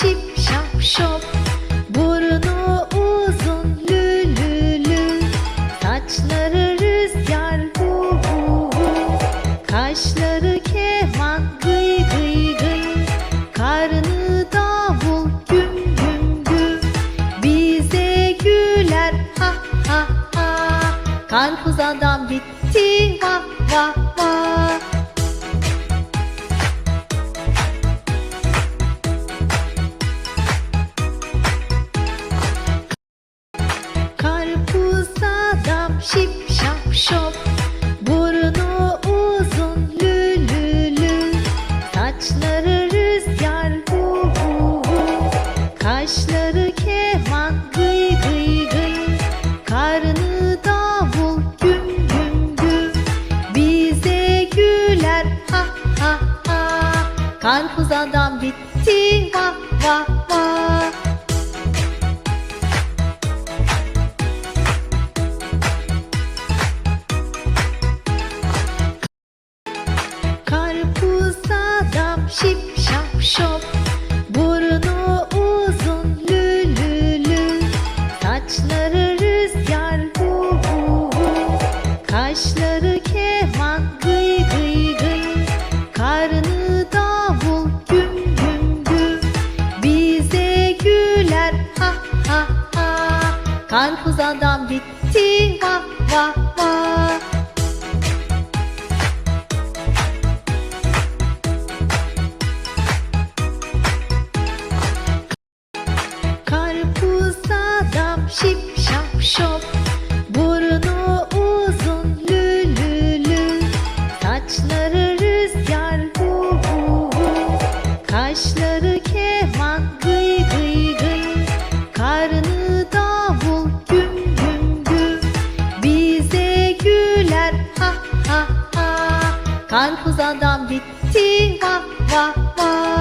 şip şap şop Burnu uzun lü lü Saçları rüzgar hu hu hu Kaşları keman gıy gıy gıy. Karnı davul güm güm güm Bize güler ha ha ha. Karpuz adam bitti va va va şop Burnu uzun lü lü Saçları rüzgar hu hu hu Kaşları keman gıy gıy gıy. Karnı davul güm güm güm Bize güler ha ha ha. Karpuz adam bitti va va va şip şap şop Burnu uzun lü lü lü Saçları rüzgar hu hu hu Kaşları keman gıy gıy gıy. Karnı davul güm güm güm Bize güler ha ha ha. Karpuz adam bitti va va va şip şap şop Burnu uzun lü lü lü Saçları rüzgar hu hu hu Kaşları keman gıy gıy gıy. Karnı davul güm güm güm Bize güler ha ha ha. Karpuz adam bitti va va va